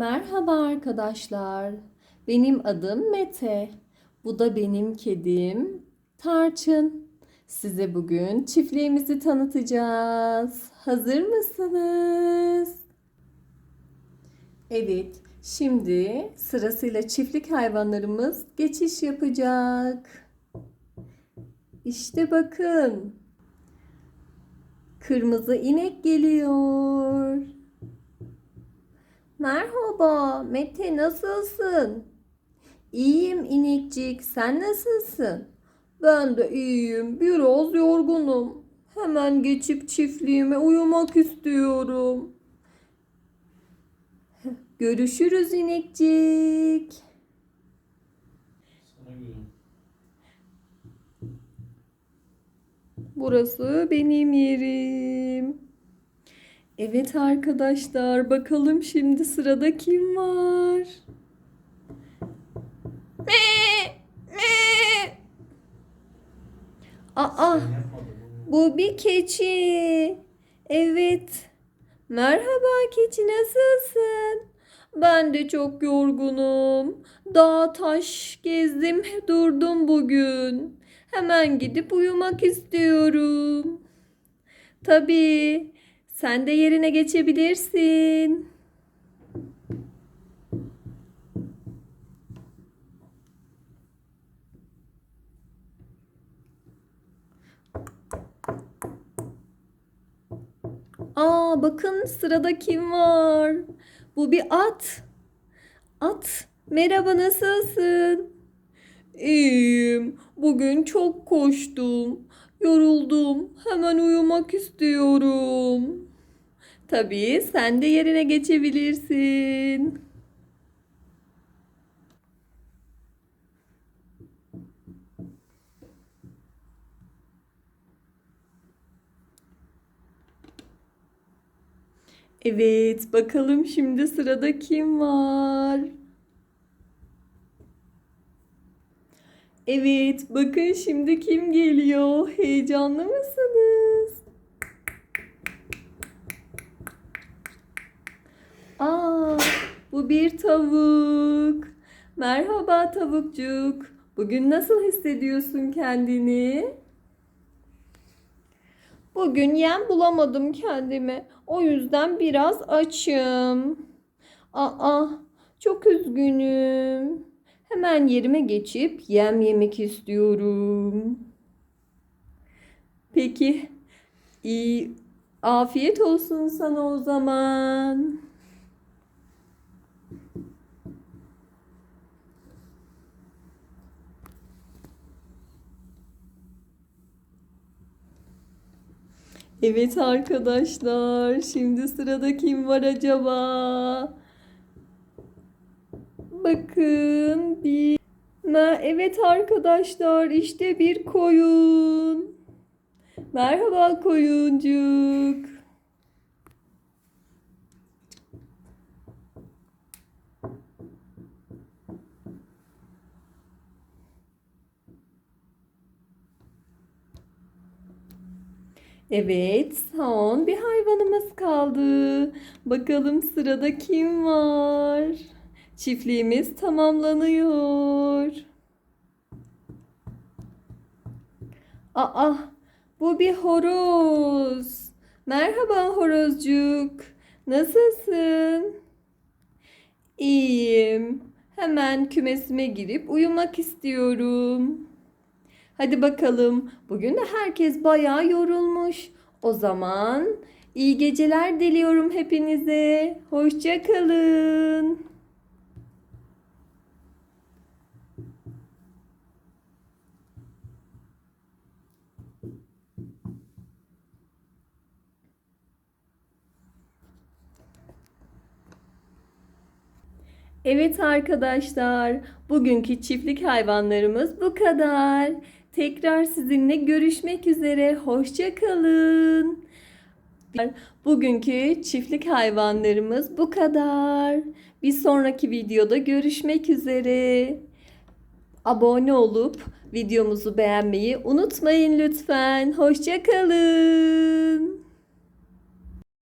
Merhaba arkadaşlar. Benim adım Mete. Bu da benim kedim Tarçın. Size bugün çiftliğimizi tanıtacağız. Hazır mısınız? Evet, şimdi sırasıyla çiftlik hayvanlarımız geçiş yapacak. İşte bakın. Kırmızı inek geliyor. Merhaba, Mete nasılsın? İyiyim inekcik, sen nasılsın? Ben de iyiyim, biraz yorgunum. Hemen geçip çiftliğime uyumak istiyorum. Görüşürüz inekcik. Burası benim yerim. Evet arkadaşlar, bakalım şimdi sırada kim var? Me, me. Aa, bu bir keçi. Evet. Merhaba keçi, nasılsın? Ben de çok yorgunum. Dağ taş gezdim, durdum bugün. Hemen gidip uyumak istiyorum. Tabii. Sen de yerine geçebilirsin. Aa bakın sırada kim var? Bu bir at. At. Merhaba nasılsın? İyiyim. Bugün çok koştum. Yoruldum. Hemen uyumak istiyorum. Tabii sen de yerine geçebilirsin. Evet, bakalım şimdi sırada kim var? Evet, bakın şimdi kim geliyor? Heyecanlı mısınız? Aa, bu bir tavuk. Merhaba tavukcuk. Bugün nasıl hissediyorsun kendini? Bugün yem bulamadım kendime. O yüzden biraz açım. Aa, çok üzgünüm. Hemen yerime geçip yem yemek istiyorum. Peki, iyi. Afiyet olsun sana o zaman. Evet arkadaşlar, şimdi sırada kim var acaba? Bakın bir... Ma- Evet arkadaşlar, işte bir koyun. Merhaba koyuncuk. Evet, son bir hayvanımız kaldı. Bakalım sırada kim var? Çiftliğimiz tamamlanıyor. Aa, bu bir horoz. Merhaba horozcuk. Nasılsın? İyiyim. Hemen kümesime girip uyumak istiyorum. Hadi bakalım. Bugün de herkes bayağı yorulmuş. O zaman iyi geceler diliyorum hepinize. Hoşça kalın. Evet arkadaşlar, bugünkü çiftlik hayvanlarımız bu kadar. Tekrar sizinle görüşmek üzere. Hoşça kalın. Bugünkü çiftlik hayvanlarımız bu kadar. Bir sonraki videoda görüşmek üzere. Abone olup videomuzu beğenmeyi unutmayın lütfen. Hoşça kalın.